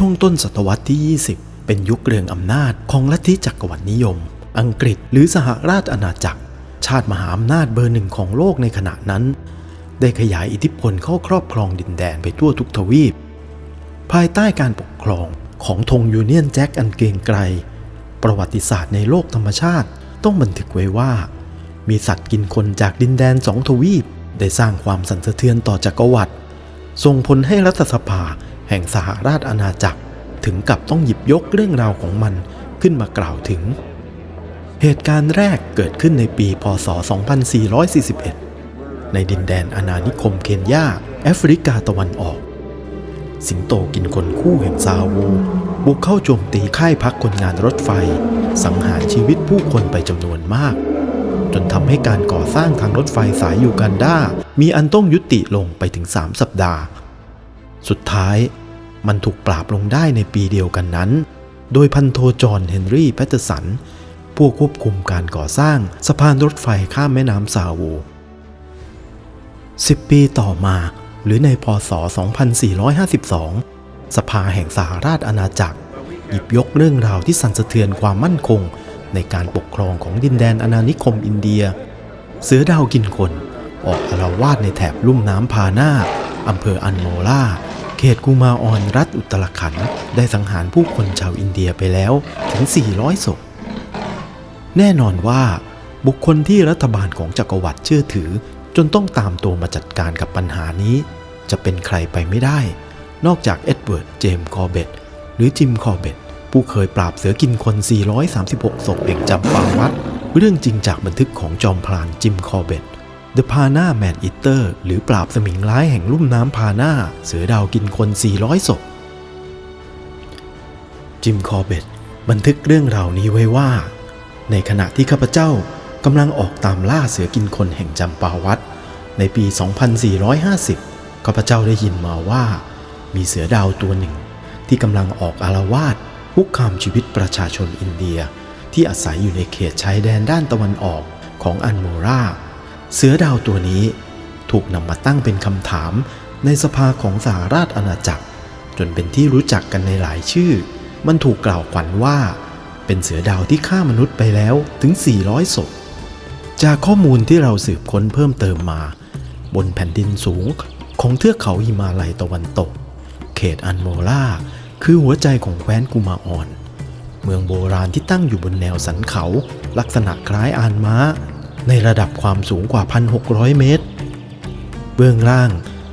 ช่วงต้นศตวรรษที่ 20 เป็นยุคเรืองอำนาจของลัทธิจักรวรรดินิยม อังกฤษหรือสหราชอาณาจักร ชาติมหาอำนาจเบอร์หนึ่งของโลกในขณะนั้น ได้ขยายอิทธิพลเข้าครอบครองดินแดนไปทั่วทุกทวีป ภายใต้การปกครองของธงยูเนียนแจ็คอันเกรียงไกรประวัติศาสตร์ในโลกธรรมชาติต้องบันทึกไว้ว่า มีสัตว์กินคนจากดินแดนสองทวีป ได้สร้างความสั่นสะเทือนต่อจักรวรรดิส่งผลให้รัฐสภา แห่งสหราชอาณาจักร ถึงกับต้องหยิบยกเรื่องราวของมันขึ้นมากล่าวถึง เหตุการณ์แรกเกิดขึ้นในปี พศ 2441 ในดินแดนอาณานิคมเคนยาแอฟริกาตะวันออก สิงโตกินคนคู่แห่งซาวูบุกเข้าโจมตีค่ายพักคนงานรถไฟ สังหารชีวิตผู้คนไปจำนวนมาก จนทำให้การก่อสร้างทางรถไฟสายยูกันดามีอันต้องยุติลงไปถึง 3 สัปดาห์ สุดท้ายมันถูกปราบลงได้ในปีเดียวกันนั้น โดยพันโทจอห์นเฮนรี่แพตเตอร์สัน ผู้ควบคุมการก่อสร้างสะพานรถไฟข้ามแม่น้ำซาวู10 ปีต่อมาหรือในพศ 2452 สภาแห่งสหราชอาณาจักร หยิบยกเรื่องราวที่สั่นสะเทือนความมั่นคง ในการปกครองของดินแดนอาณานิคมอินเดีย เสือดาวกินคน ออกอารวาสในแถบลุ่มน้ำพานาอำเภออันโมลา เขตกูมาออนรัฐอุตรขันธ์ได้สังหารผู้คนชาวอินเดียไปแล้วถึง 400 ศพ แน่นอนว่าบุคคลที่รัฐบาลของจักรวรรดิเชื่อถือ จนต้องตามตัวมาจัดการกับปัญหานี้ จะเป็นใครไปไม่ได้ นอกจากเอ็ดเวิร์ด เจมส์คอร์เบตหรือจิมคอร์เบตผู้เคยปราบเสือกินคน 436 ศพแห่งจำปาวัดเรื่องจริงจากบันทึกของจอมพลานจิมคอร์เบต The Pana Man Eater หรือปราบสมิงร้ายแห่งลุ่มน้ำพานาเสือดาวกินคน 400 ศพ จิมคอร์เบตบันทึกเรื่องราวนี้ไว้ว่า ในขณะที่ข้าพเจ้ากำลังออกตามล่าเสือกินคนแห่งจำปาวัดในปี 2450 ข้าพเจ้าได้ยินมาว่า มีเสือดาวตัวหนึ่ง ที่กำลังออกอารวาสคุกคามชีวิตประชาชนอินเดีย ที่อาศัยอยู่ในเขตชายแดนด้านตะวันออกของอันโมรา เสือดาวตัวนี้ถูกนำมาตั้งเป็นคำถามในสภาของสหราชอาณาจักร จนเป็นที่รู้จักกันในหลายชื่อ มันถูกกล่าวขวัญว่า เป็นเสือดาวที่ฆ่ามนุษย์ไปแล้วถึง 400ศพ จากข้อมูลที่เราสืบค้นเพิ่มเติมมา บนแผ่นดินสูงของเทือกเขาหิมาลัยตะวันตก เขตอันโมลาคือหัวใจของแคว้นกุมาออน เมืองโบราณที่ตั้งอยู่บนแนวสันเขา ลักษณะคล้ายอานม้า ในระดับความสูงกว่า 1,600 เมตร เบื้องล่าง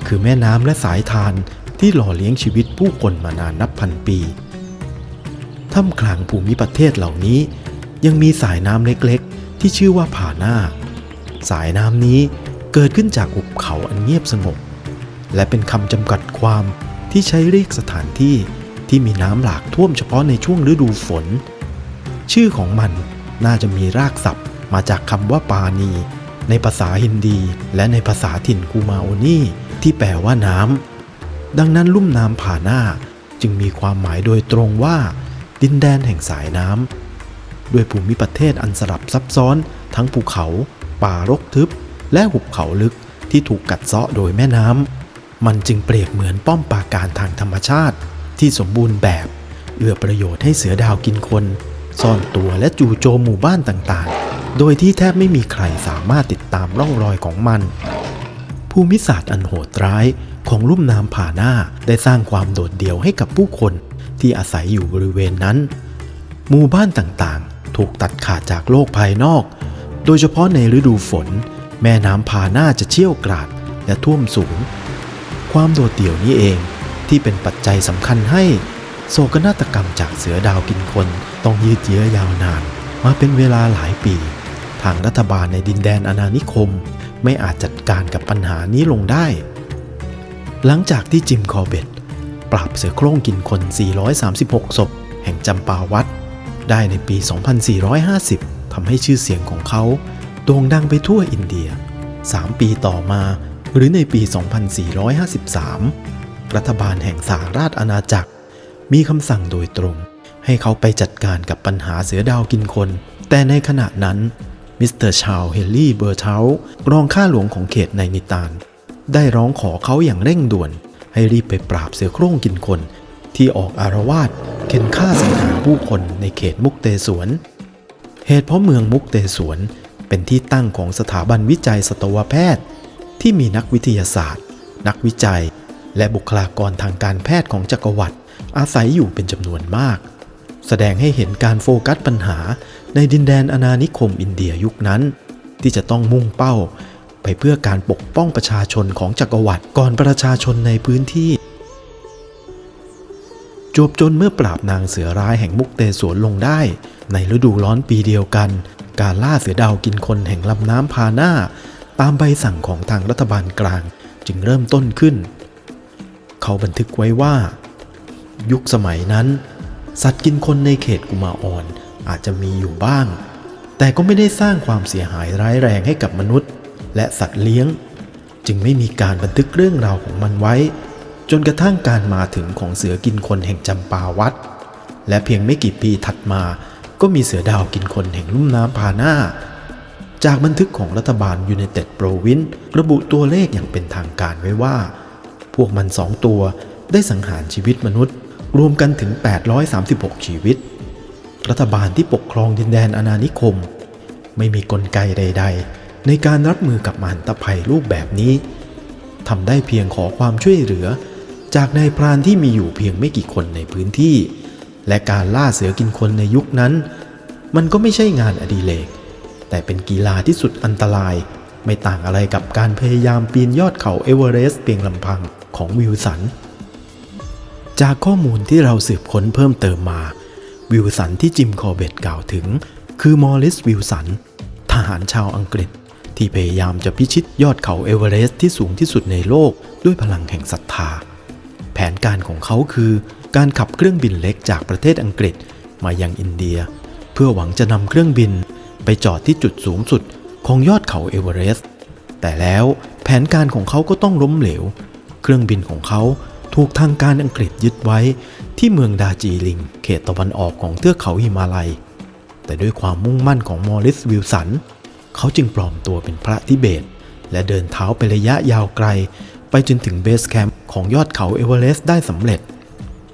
คือแม่น้ำและสายทานที่หล่อเลี้ยงชีวิตผู้คนมานานนับพันปี ท่ามกลางภูมิประเทศเหล่านี้ ยังมีสายน้ำเล็กๆ ที่ชื่อว่าผาหน้า สายน้ำนี้เกิดขึ้นจากหุบเขาอันเงียบสงบ และเป็นคำจำกัดความที่ใช้เรียกสถานที่ที่มีน้ำหลากท่วมเฉพาะในช่วงฤดูฝน ชื่อของมันน่าจะมีรากศัพท์ มาจากคำว่าปานีในภาษาฮินดี และในภาษาถิ่นกูมาโอนีที่แปลว่าน้ำดังนั้นลุ่มน้ำผาหน้าจึงมีความหมายโดยตรงว่า ดินแดนแห่งสายน้ำด้วยภูมิประเทศอันสลับซับซ้อน ทั้งภูเขา ป่ารกทึบ และหุบเขาลึกที่ถูกกัดเซาะโดยแม่น้ำมันจึงเปรียบเหมือนป้อมปราการทางธรรมชาติ ที่สมบูรณ์แบบ เอื้อประโยชน์ให้เสือดาวกินคน ซ่อนตัวและจู่โจมหมู่บ้านต่างๆ โดยที่แทบไม่มีใครสามารถติดตามร่องรอยของมัน ภูมิศาสตร์อันโหดร้ายของลุ่มน้ำผาหน้าได้สร้างความโดดเดี่ยวให้กับผู้คนที่อาศัยอยู่บริเวณนั้น หมู่บ้านต่างๆ ถูกตัดขาดจากโลกภายนอก โดยเฉพาะในฤดูฝน แม่น้ำพาหน้าจะเชี่ยวกราดและท่วมสูง ความโดดเดี่ยวนี้เองที่เป็นปัจจัยสำคัญให้ โศกนาฏกรรมจากเสือดาวกินคนต้องยืดเยื้อยาวนาน มาเป็นเวลาหลายปี ทางรัฐบาลในดินแดนอาณานิคม ไม่อาจจัดการกับปัญหานี้ลงได้ หลังจากที่จิมคอเบตปราบเสือโคร่งกินคน 436 ศพ แห่งจำปาวัด ได้ในปี 2450 ทำให้ชื่อเสียงของเขาโด่งดังไปทั่วอินเดีย 3 ปีต่อมาหรือในปี 2453 รัฐบาลแห่งสหราชอาณาจักร มีคำสั่งโดยตรง ให้เขาไปจัดการกับปัญหาเสือดาวกินคน แต่ในขณะนั้นมิสเตอร์ชาวเฮนรี่เบอร์เทลรองข้าหลวงของเขตไนนิตาน ได้ร้องขอเขาอย่างเร่งด่วน ให้รีบไปปราบเสือโคร่งกินคน ที่ออกอารวาสเข็นฆ่าสังหารผู้คนในเขตมุกเตสวน เหตุเพราะเมืองมุกเตสวนเป็นที่ตั้งของสถาบันวิจัยสัตวแพทย์ ที่มีนักวิทยาศาสตร์ นักวิจัย และบุคลากรทางการแพทย์ของจักรวรรดิ อาศัยอยู่เป็นจำนวนมาก แสดงให้เห็นการโฟกัสปัญหาในดินแดนอาณานิคมอินเดียยุคนั้น ที่จะต้องมุ่งเป้า ไปเพื่อการปกป้องประชาชนของจักรวรรดิก่อนประชาชนในพื้นที่ จวบจนเมื่อปราบนางเสือร้ายแห่งมุกเตสวนลงได้ ในฤดูร้อนปีเดียวกัน การล่าเสือดาวกินคนแห่งลำน้ำพาหน้า ตามใบสั่งของทางรัฐบาลกลางจึงเริ่มต้นขึ้น เขาบันทึกไว้ว่า ยุคสมัยนั้น สัตว์กินคนในเขตกุมาออนอาจจะมีอยู่บ้าง แต่ก็ไม่ได้สร้างความเสียหายร้ายแรงให้กับมนุษย์ และสัตว์เลี้ยง จึงไม่มีการบันทึกเรื่องราวของมันไว้ จนกระทั่งการมาถึงของเสือกินคนแห่งจำปาวัด และเพียงไม่กี่ปีถัดมา ก็มีเสือดาวกินคนแห่งลุ่มน้ำพาหน้า จากบันทึกของรัฐบาลยู i นเต็ดโปรวินระบุตัวเลขอย่างเป็นทางการไว้ว่า พวกมันสองตัวได้สังหารชีวิตมนุษย์ รวมกันถึง 836 ชีวิต รัฐบาลที่ปกครองดินแดนอาณานิคม ไม่มีกลไกใด ๆ ในการรับมือกับมหันตภัยรูปแบบนี้ทำได้เพียงขอความช่วยเหลือ จากนายพรานที่มีอยู่เพียงไม่กี่คนในพื้นที่ และการล่าเสือกินคนในยุคนั้น มันก็ไม่ใช่งานอดิเรกแต่เป็นกีฬาที่สุดอันตราย ไม่ต่างอะไรกับการพยายามปีนยอดเขาเอเวอเรสต์เพียงลำพังของวิลสัน จากข้อมูลที่เราสืบค้นเพิ่มเติมมา วิลสันที่จิมคอเบตกล่าวถึง คือมอริสวิลสัน ทหารชาวอังกฤษ ที่พยายามจะพิชิตยอดเขาเอเวอเรสต์ที่สูงที่สุดในโลกด้วยพลังแห่งศรัทธา แผนการของเขาคือ การขับเครื่องบินเล็กจากประเทศอังกฤษมายังอินเดีย เพื่อหวังจะนำเครื่องบินไปจอดที่จุดสูงสุดของยอดเขาเอเวอเรสต์แต่แล้วแผนการของเขาก็ต้องล้มเหลว เครื่องบินของเขา ถูกทางการอังกฤษยึดไว้ที่เมืองดาจีลิง เขตตะวันออกของเทือกเขาหิมาลัย แต่ด้วยความมุ่งมั่นของมอริสวิลสัน เขาจึงปลอมตัวเป็นพระทิเบต และเดินเท้าไประยะยาวไกล ไปจนถึงเบสแคมป์ของยอดเขาเอเวอเรสต์ได้สำเร็จ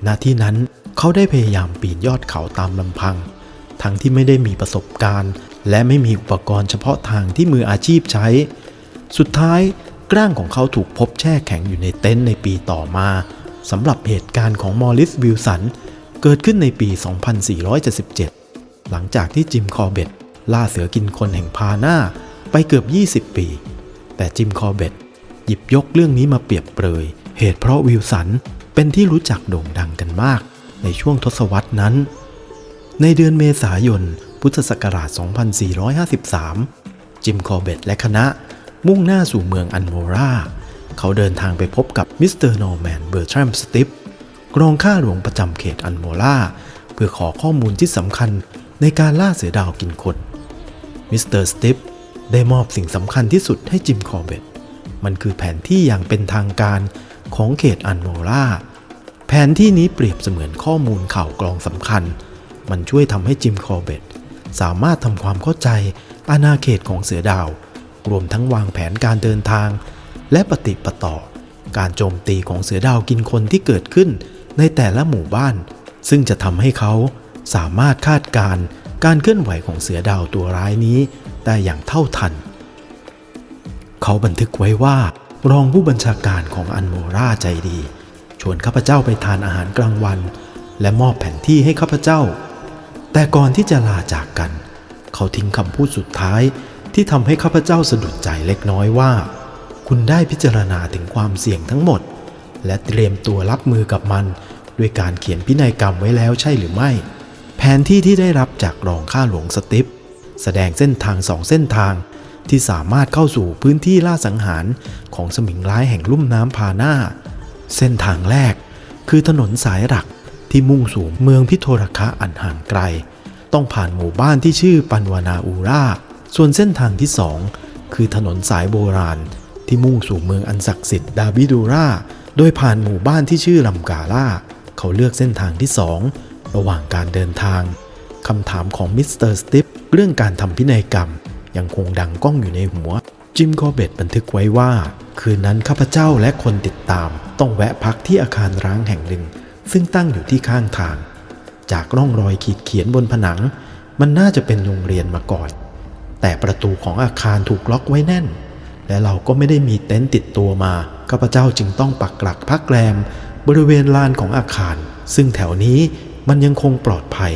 ณที่นั้นเขาได้พยายามปีนยอดเขาตามลำพัง ทั้งที่ไม่ได้มีประสบการณ์ และไม่มีอุปกรณ์เฉพาะทางที่มืออาชีพใช้ สุดท้าย ร่างของเขาถูกพบแช่แข็งอยู่ในเต็นท์ในปีต่อมาสำหรับเหตุการณ์ของมอริสวิลสันเกิดขึ้นในปี 2477 หลังจากที่จิมคอร์เบตล่าเสือกินคนแห่งพาหน้าไปเกือบ 20 ปี แต่จิมคอร์เบตหยิบยกเรื่องนี้มาเปรียบเปรย เหตุเพราะวิลสันเป็นที่รู้จักโด่งดังกันมาก ในช่วงทศวรรษนั้น ในเดือนเมษายน พุทธศักราช 2453 จิมคอร์เบตและคณะ มุ่งหน้าสู่เมืองอันโมราเขาเดินทางไปพบกับมิสเตอร์นอร์แมนเบอร์ทรัมสติปกรองข้าหลวงประจำเขตอันโมราเพื่อขอข้อมูลที่สำคัญในการล่าเสือดาวกินคนมิสเตอร์สติปได้มอบสิ่งสำคัญที่สุดให้จิมคอร์เบตมันคือแผนที่อย่างเป็นทางการของเขตอันโมราแผนที่นี้เปรียบเสมือนข้อมูลข่าวกรองสำคัญ มันช่วยทำให้จิมคอร์เบตสามารถทำความเข้าใจอาณาเขตของเสือดาว รวมทั้งวางแผนการเดินทาง และปฏิปต่อ การโจมตีของเสือดาวกินคนที่เกิดขึ้นในแต่ละหมู่บ้าน ซึ่งจะทำให้เขาสามารถคาดการณ์การเคลื่อนไหวของเสือดาวตัวร้ายนี้ได้อย่างเท่าทัน เขาบันทึกไว้ว่ารองผู้บัญชาการของอันโมราใจดี ชวนข้าพเจ้าไปทานอาหารกลางวัน และมอบแผนที่ให้ข้าพเจ้า แต่ก่อนที่จะลาจากกัน เขาทิ้งคำพูดสุดท้าย ที่ทำให้ข้าพเจ้าสะดุดใจเล็กน้อยว่า คุณได้พิจารณาถึงความเสี่ยงทั้งหมด และเตรียมตัวรับมือกับมัน ด้วยการเขียนพินัยกรรมไว้แล้วใช่หรือไม่ แผนที่ที่ได้รับจากรองข้าหลวงสติปแสดงเส้นทางสองเส้นทางที่สามารถเข้าสู่พื้นที่ล่าสังหารของสมิงร้ายแห่งลุ่มน้ำพาหน้า เส้นทางแรก คือถนนสายหลักที่มุ่งสู่เมืองพิโทรคะอันห่างไกล ต้องผ่านหมู่บ้านที่ชื่อปันวานาอูรา ส่วนเส้นทางที่สองคือถนนสายโบราณ ที่มุ่งสู่เมืองอันศักดิ์สิทธิ์ดาบิดูราโดยผ่านหมู่บ้านที่ชื่อลำกาล่า เขาเลือกเส้นทางที่สองระหว่างการเดินทางคำถามของมิสเตอร์สติปเรื่องการทำพินัยกรรม ยังคงดังก้องอยู่ในหัว จิมคอเบตบันทึกไว้ว่า คืนนั้นข้าพเจ้าและคนติดตาม ต้องแวะพักที่อาคารร้างแห่งหนึ่ง ซึ่งตั้งอยู่ที่ข้างทาง จากร่องรอยขีดเขียนบนผนัง มันน่าจะเป็นโรงเรียนมาก่อน แต่ประตูของอาคารถูกล็อกไว้แน่น และเราก็ไม่ได้มีเต็นท์ติดตัวมาข้าพเจ้าจึงต้องปักหลักพักแรม บริเวณลานของอาคาร ซึ่งแถวนี้มันยังคงปลอดภัย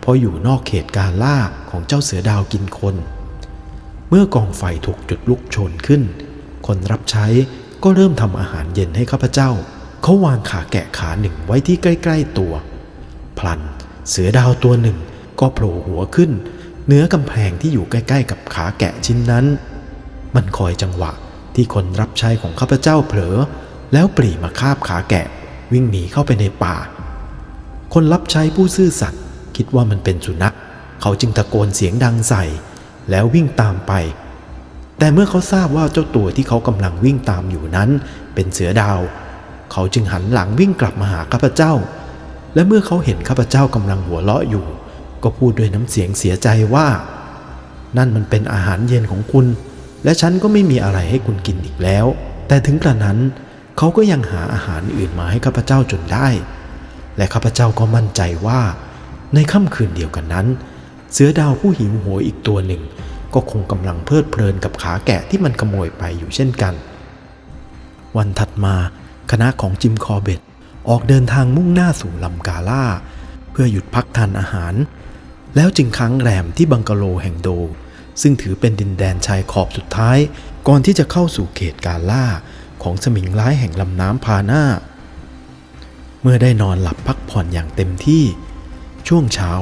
เพราะอยู่นอกเขตการล่าของเจ้าเสือดาวกินคน เมื่อกองไฟถูกจุดลุกโชนขึ้น คนรับใช้ก็เริ่มทำอาหารเย็นให้ข้าพเจ้า เขาวางขาแกะขาหนึ่งไว้ที่ใกล้ ๆตัว พลัน เสือดาวตัวหนึ่งก็โผล่หัวขึ้น เนื้อกำแพงที่อยู่ใกล้ ๆ กับขาแกะชิ้นนั้น มันคอยจังหวะที่คนรับใช้ของข้าพเจ้าเผลอ แล้วปรีมาคาบขาแกะ วิ่งหนีเข้าไปในป่า คนรับใช้ผู้ซื่อสัตย์คิดว่ามันเป็นสุนัข เขาจึงตะโกนเสียงดังใส่ แล้ววิ่งตามไป แต่เมื่อเขาทราบว่าเจ้าตัวที่เขากำลังวิ่งตามอยู่นั้น เป็นเสือดาว เขาจึงหันหลังวิ่งกลับมาหาข้าพเจ้า และเมื่อเขาเห็นข้าพเจ้ากำลังหัวเราะอยู่ ก็พูดด้วยน้ำเสียงเสียใจว่า นั่นมันเป็นอาหารเย็นของคุณ และฉันก็ไม่มีอะไรให้คุณกินอีกแล้ว แต่ถึงกระนั้นเขาก็ยังหาอาหารอื่นมาให้ข้าพเจ้าจนได้ และข้าพเจ้าก็มั่นใจว่า ในค่ำคืนเดียวกันนั้น เสือดาวผู้หิวโหยอีกตัวหนึ่ง ก็คงกำลังเพลิดเพลินกับขาแกะที่มันขโมยไปอยู่เช่นกัน วันถัดมาคณะของจิมคอเบตออกเดินทางมุ่งหน้าสู่ลำกาล่า เพื่อหยุดพักทานอาหาร แล้วจึงค้างแรมที่บังกะโลแห่งโด ซึ่งถือเป็นดินแดนชายขอบสุดท้าย ก่อนที่จะเข้าสู่เขตกาล่าของสมิงร้ายแห่งลำน้ำพาหน้า เมื่อได้นอนหลับพักผ่อนอย่างเต็มที่ ช่วงเช้า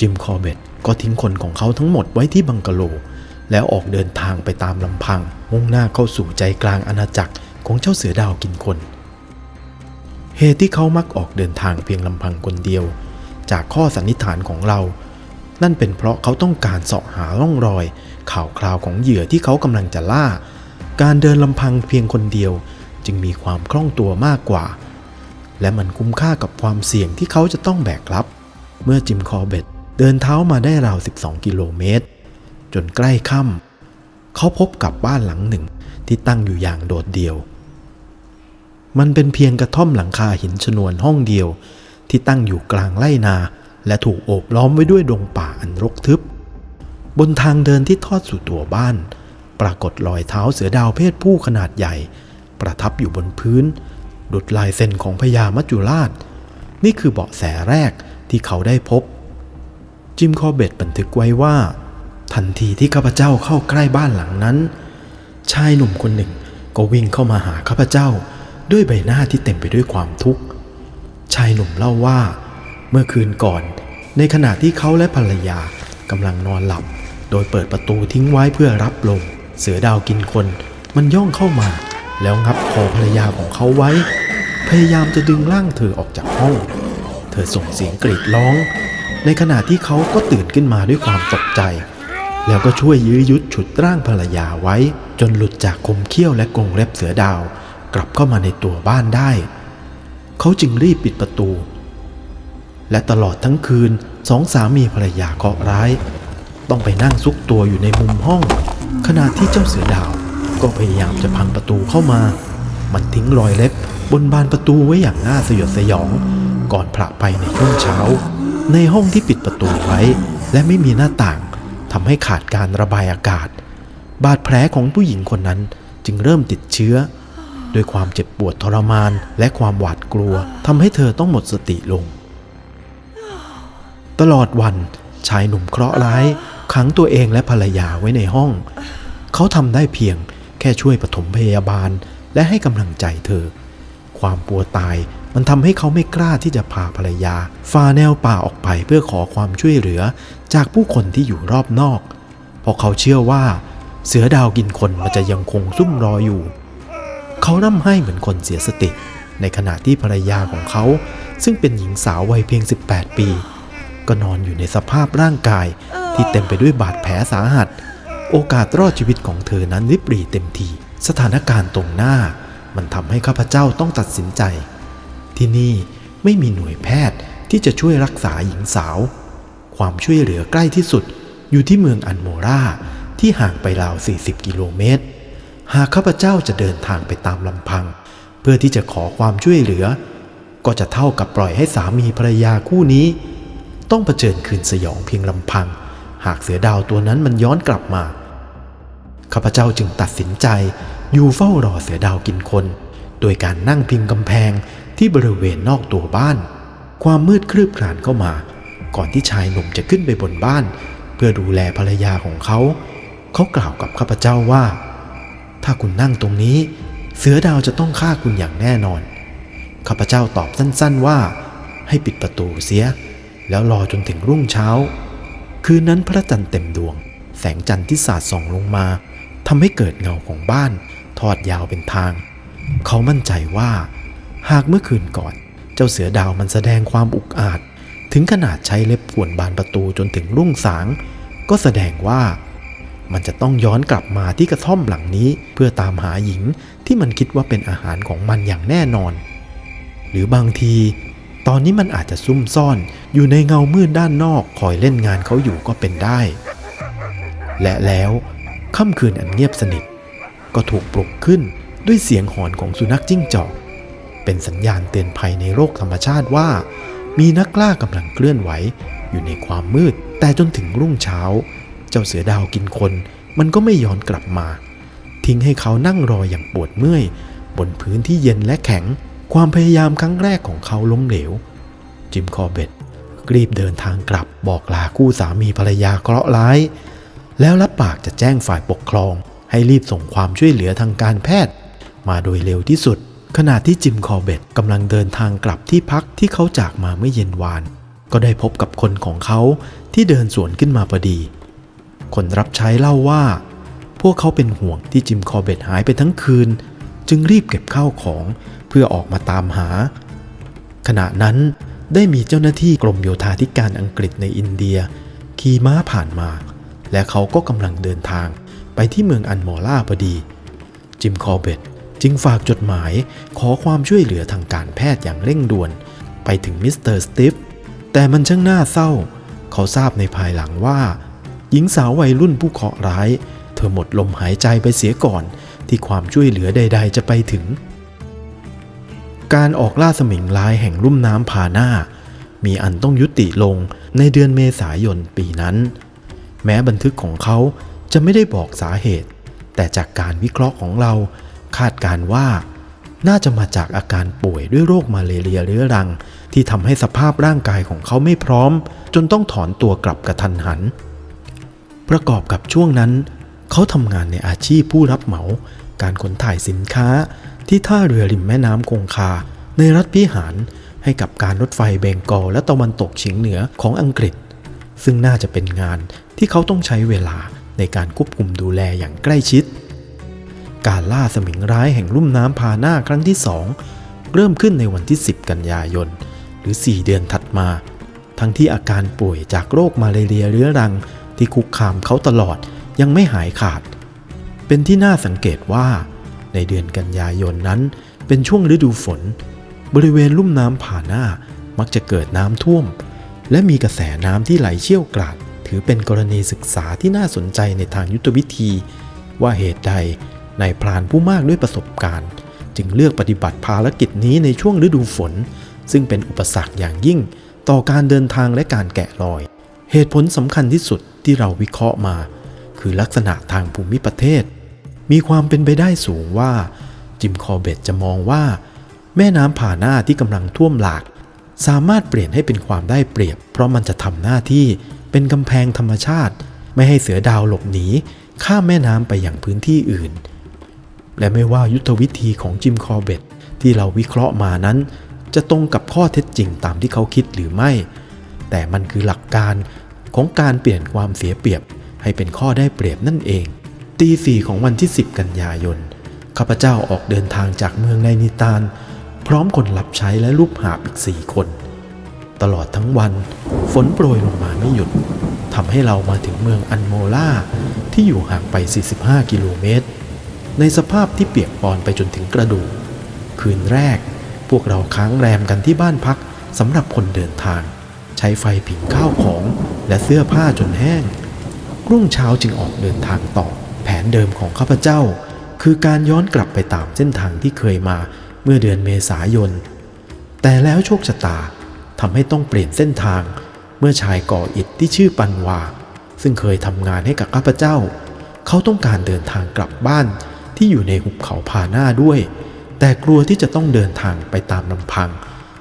จิมคอร์เบตก็ทิ้งคนของเขาทั้งหมดไว้ที่บังกะโล แล้วออกเดินทางไปตามลำพัง มุ่งหน้าเข้าสู่ใจกลางอาณาจักรของเจ้าเสือดาวกินคน เหตุที่เขามักออกเดินทางเพียงลำพังคนเดียว จากข้อสันนิษฐานของเรา นั่นเป็นเพราะเขาต้องการเสาะหาร่องรอย ข่าวคราวของเหยื่อที่เขากำลังจะล่า การเดินลำพังเพียงคนเดียว จึงมีความคล่องตัวมากกว่า และมันคุ้มค่ากับความเสี่ยงที่เขาจะต้องแบกรับ เมื่อจิมคอเบตเดินเท้ามาได้ราว 12 กิโลเมตร จนใกล้ค่ำเขาพบกับบ้านหลังหนึ่งที่ตั้งอยู่อย่างโดดเดี่ยว มันเป็นเพียงกระท่อมหลังคาหินชนวนห้องเดียวที่ตั้งอยู่กลางไร่นา และถูกโอบล้อมไว้ด้วยดงป่าอันรกทึบ บนทางเดินที่ทอดสู่ตัวบ้าน ปรากฏรอยเท้าเสือดาวเพศผู้ขนาดใหญ่ ประทับอยู่บนพื้น ดุดลายเส้นของพญามัจจุราช นี่คือเบาะแสแรกที่เขาได้พบ จิมคอเบตบันทึกไว้ว่า ทันทีที่ข้าพเจ้าเข้าใกล้บ้านหลังนั้น ชายหนุ่มคนหนึ่งก็วิ่งเข้ามาหาข้าพเจ้า ด้วยใบหน้าที่เต็มไปด้วยความทุกข์ชายหนุ่มเล่าว่า เมื่อคืนก่อน ในขณะที่เขาและภรรยากำลังนอนหลับ โดยเปิดประตูทิ้งไว้เพื่อรับลม เสือดาวกินคน มันย่องเข้ามา แล้วงับคอภรรยาของเขาไว้ พยายามจะดึงร่างเธอออกจากห้อง เธอส่งเสียงกรีดร้อง ในขณะที่เขาก็ตื่นขึ้นมาด้วยความตกใจ แล้วก็ช่วยยื้อยุดฉุดร่างภรรยาไว้ จนหลุดจากคมเขี้ยวและกรงเล็บเสือดาว กลับเข้ามาในตัวบ้านได้ เขาจึงรีบปิดประตู และตลอดทั้งคืนสองสามีภรรยาเคราะร้าย ต้องไปนั่งซุกตัวอยู่ในมุมห้อง ขณะที่เจ้าเสือดาว ก็พยายามจะพังประตูเข้ามา มันทิ้งรอยเล็บบนบานประตูไว้อย่างน่าสยดสยอง ก่อนผละไปในช่วงเช้า ในห้องที่ปิดประตูไว้ และไม่มีหน้าต่างทำให้ขาดการระบายอากาศ บาดแผลของผู้หญิงคนนั้นจึงเริ่มติดเชื้อด้วยความเจ็บปวดทรมานและความหวาดกลัวทำให้เธอต้องหมดสติลง ตลอดวันชายหนุ่มเคราะห์ร้ายขังตัวเองและภรรยาไว้ในห้อง เขาทำได้เพียงแค่ช่วยปฐมพยาบาลและให้กำลังใจเธอ ความกลัวตายมันทำให้เขาไม่กล้าที่จะพาภรรยาฝ่าแนวป่าออกไปเพื่อขอความช่วยเหลือจากผู้คนที่อยู่รอบนอก เพราะเขาเชื่อว่า เสือดาวกินคนมันจะยังคงซุ่มรออยู่ เขาร่ำไห้เหมือนคนเสียสติ ในขณะที่ภรรยาของเขา ซึ่งเป็นหญิงสาววัยเพียง 18 ปี ก็นอนอยู่ในสภาพร่างกายที่เต็มไปด้วยบาดแผลสาหัส โอกาสรอดชีวิตของเธอนั้นริบหรี่เต็มที สถานการณ์ตรงหน้า มันทำให้ข้าพเจ้าต้องตัดสินใจ ที่นี่ไม่มีหน่วยแพทย์ที่จะช่วยรักษาหญิงสาว ความช่วยเหลือใกล้ที่สุดอยู่ที่เมืองอันโมราที่ห่างไปราว 40 กิโลเมตร หากข้าพเจ้าจะเดินทางไปตามลำพัง เพื่อที่จะขอความช่วยเหลือ ก็จะเท่ากับปล่อยให้สามีภรรยาคู่นี้ ต้องเผชิญคืนสยองเพียงลำพัง หากเสือดาวตัวนั้นมันย้อนกลับมา ข้าพเจ้าจึงตัดสินใจอยู่เฝ้ารอเสือดาวกินคน โดยการนั่งพิงกำแพงที่บริเวณนอกตัวบ้าน ความมืดคลืบคลานเข้ามา ก่อนที่ชายหนุ่มจะขึ้นไปบนบ้าน เพื่อดูแลภรรยาของเขา เขากล่าวกับข้าพเจ้าว่า ถ้าคุณนั่งตรงนี้ เสือดาวจะต้องฆ่าคุณอย่างแน่นอนข้าพเจ้าตอบสั้นๆว่า ให้ปิดประตูเสีย แล้วรอจนถึงรุ่งเช้า คืนนั้นพระจันทร์เต็มดวง แสงจันทร์ที่สาดส่องลงมาทำให้เกิดเงาของบ้าน ทอดยาวเป็นทาง เขามั่นใจว่า หากเมื่อคืนก่อน เจ้าเสือดาวมันแสดงความอุกอาจ ถึงขนาดใช้เล็บข่วนบานประตูจนถึงรุ่งสาง ก็แสดงว่ามันจะต้องย้อนกลับมาที่กระท่อมหลังนี้ เพื่อตามหาหญิงที่มันคิดว่าเป็นอาหารของมันอย่างแน่นอน หรือบางที ตอนนี้มันอาจจะซุ่มซ่อน อยู่ในเงามืดด้านนอกคอยเล่นงานเขาอยู่ก็เป็นได้ และแล้วค่ำคืนอันเงียบสนิท ก็ถูกปลุกขึ้นด้วยเสียงหอนของสุนัขจิ้งจอก เป็นสัญญาณเตือนภัยในโลกธรรมชาติว่า มีนักล่ากำลังเคลื่อนไหว อยู่ในความมืด แต่จนถึงรุ่งเช้า เจ้าเสือดาวกินคน มันก็ไม่ย้อนกลับมา ทิ้งให้เขานั่งรออย่างปวดเมื่อย บนพื้นที่เย็นและแข็ง ความพยายามครั้งแรกของเขาล้มเหลว จิมคอร์เบตรีบเดินทางกลับบอกลาคู่สามีภรรยาเคราะห์ร้าย แล้วรับปากจะแจ้งฝ่ายปกครอง ให้รีบส่งความช่วยเหลือทางการแพทย์ มาโดยเร็วที่สุด ขณะที่จิมคอร์เบตกำลังเดินทางกลับที่พักที่เขาจากมาเมื่อเย็นวาน ก็ได้พบกับคนของเขาที่เดินสวนขึ้นมาพอดี คนรับใช้เล่าว่า พวกเขาเป็นห่วงที่จิมคอร์เบตหายไปทั้งคืน จึงรีบเก็บข้าวของ พื่อออกมาตามหา ขณะนั้นได้มีเจ้าหน้าที่กรมโยธาธิการอังกฤษในอินเดีย ขี่ม้าผ่านมา และเขาก็กำลังเดินทางไปที่เมืองอันมอล่าพอดี จิมคอเบตจึงฝากจดหมายขอความช่วยเหลือทางการแพทย์อย่างเร่งด่วน ไปถึงมิสเตอร์สติฟแต่มันช่างน่าเศร้า เขาทราบในภายหลังว่า หญิงสาววัยรุ่นผู้เคราะห์ร้าย เธอหมดลมหายใจไปเสียก่อนที่ความช่วยเหลือใด ๆ จะไปถึง การออกล่าสมิงร้ายแห่งลุ่มน้ำพาหน้า มีอันต้องยุติลงในเดือนเมษายนปีนั้น แม้บันทึกของเขาจะไม่ได้บอกสาเหตุ แต่จากการวิเคราะห์ของเราคาดการว่า น่าจะมาจากอาการป่วยด้วยโรคมาเลเรียเรื้อรัง ที่ทำให้สภาพร่างกายของเขาไม่พร้อม จนต้องถอนตัวกลับกระทันหัน ประกอบกับช่วงนั้น เขาทำงานในอาชีพผู้รับเหมา การขนถ่ายสินค้า ที่ท่าเรือริมแม่น้ำคงคา ในรัฐพิหารให้กับการรถไฟเบงกอลและตะวันตกเฉียงเหนือของอังกฤษ ซึ่งน่าจะเป็นงานที่เขาต้องใช้เวลาในการควบคุมดูแลอย่างใกล้ชิด การล่าสมิงร้ายแห่งลุ่มน้ำพาหน้าครั้งที่สองเริ่มขึ้นในวันที่ 10 กันยายน หรือ 4 เดือนถัดมา ทั้งที่อาการป่วยจากโรคมาเลเรียเรื้อรังที่คุกคามเขาตลอดยังไม่หายขาด เป็นที่น่าสังเกตว่า ในเดือนกันยายนนั้น เป็นช่วงฤดูฝน บริเวณลุ่มน้ำผ่าหน้ามักจะเกิดน้ำท่วม และมีกระแสน้ำที่ไหลเชี่ยวกราด ถือเป็นกรณีศึกษาที่น่าสนใจในทางยุทธวิธี ว่าเหตุใดนายพรานผู้มากด้วยประสบการณ์ จึงเลือกปฏิบัติภารกิจนี้ในช่วงฤดูฝน ซึ่งเป็นอุปสรรคอย่างยิ่ง ต่อการเดินทางและการแกะรอย เหตุผลสำคัญที่สุดที่เราวิเคราะห์มา คือลักษณะทางภูมิประเทศ มีความเป็นไปได้สูงว่า จิมคอเบตจะมองว่า แม่น้ำผ่าหน้าที่กำลังท่วมหลาก สามารถเปลี่ยนให้เป็นความได้เปรียบ เพราะมันจะทำหน้าที่เป็นกำแพงธรรมชาติ ไม่ให้เสือดาวหลบหนีข้ามแม่น้ำไปอย่างพื้นที่อื่น และไม่ว่ายุทธวิธีของจิมคอเบตที่เราวิเคราะห์มานั้น จะตรงกับข้อเท็จจริงตามที่เขาคิดหรือไม่ แต่มันคือหลักการของการเปลี่ยนความเสียเปรียบให้เป็นข้อได้เปรียบนั่นเอง ตีสี่ของวันที่ 10 กันยายน ข้าพเจ้าออกเดินทางจากเมืองไนนิตาน พร้อมคนรับใช้และลูกหาบอีกสี่คน ตลอดทั้งวัน ฝนโปรยลงมาไม่หยุดทำให้เรามาถึงเมืองอันโมล่าที่อยู่ห่างไป 45 กิโลเมตร ในสภาพที่เปียกปอนไปจนถึงกระดูก คืนแรก พวกเราค้างแรมกันที่บ้านพักสำหรับคนเดินทาง ใช้ไฟผิงข้าวของและเสื้อผ้าจนแห้ง รุ่งเช้าจึงออกเดินทางต่อ แผนเดิมของข้าพเจ้า คือการย้อนกลับไปตามเส้นทางที่เคยมาเมื่อเดือนเมษายน แต่แล้วโชคชะตาทำให้ต้องเปลี่ยนเส้นทาง เมื่อชายก่ออิฐที่ชื่อปันวา ซึ่งเคยทำงานให้กับข้าพเจ้า เขาต้องการเดินทางกลับบ้านที่อยู่ในหุบเขาพาหน้าด้วย แต่กลัวที่จะต้องเดินทางไปตามลำพัง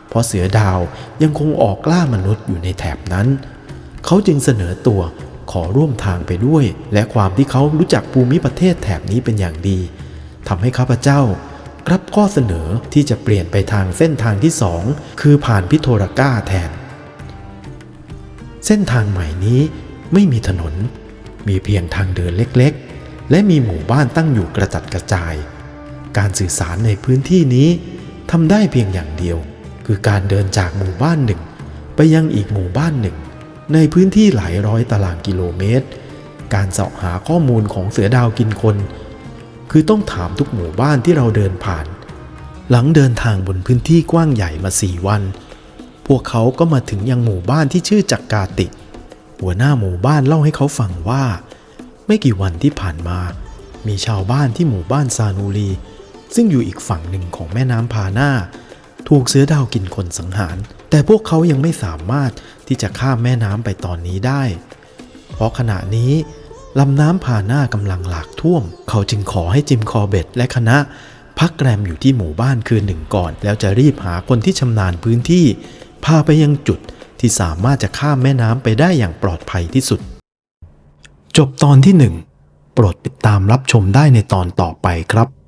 เพราะเสือดาวยังคงออกล่ามนุษย์อยู่ในแถบนั้น เขาจึงเสนอตัว ขอร่วมทางไปด้วย และความที่เขารู้จักภูมิประเทศแถบนี้เป็นอย่างดีทำให้ข้าพเจ้ารับข้อเสนอที่จะเปลี่ยนไปทางเส้นทางที่สองคือผ่านพิโทรก้าแทน เส้นทางใหม่นี้ไม่มีถนน มีเพียงทางเดินเล็กๆ และมีหมู่บ้านตั้งอยู่กระจัดกระจาย การสื่อสารในพื้นที่นี้ทำได้เพียงอย่างเดียว คือการเดินจากหมู่บ้านหนึ่ง ไปยังอีกหมู่บ้านหนึ่ง ในพื้นที่หลายร้อยตารางกิโลเมตร การเสาะหาข้อมูลของเสือดาวกินคน คือต้องถามทุกหมู่บ้านที่เราเดินผ่าน หลังเดินทางบนพื้นที่กว้างใหญ่มาสี่วัน พวกเขาก็มาถึงยังหมู่บ้านที่ชื่อจักกาติ หัวหน้าหมู่บ้านเล่าให้เขาฟังว่า ไม่กี่วันที่ผ่านมา มีชาวบ้านที่หมู่บ้านซานูรีซึ่งอยู่อีกฝั่งหนึ่งของแม่น้ำพาหน้า ถูกเสือดาวกินคนสังหาร แต่พวกเขายังไม่สามารถที่จะข้ามแม่น้ำไปตอนนี้ได้ เพราะขณะนี้ลำน้ำพาหน้ากำลังหลากท่วม เขาจึงขอให้จิมคอเบตและคณะ พักแรมอยู่ที่หมู่บ้านคืนหนึ่งก่อน แล้วจะรีบหาคนที่ชำนาญพื้นที่ พาไปยังจุดที่สามารถจะข้ามแม่น้ำไปได้อย่างปลอดภัยที่สุด จบตอนที่หนึ่งโปรดติดตามรับชมได้ในตอนต่อไปครับ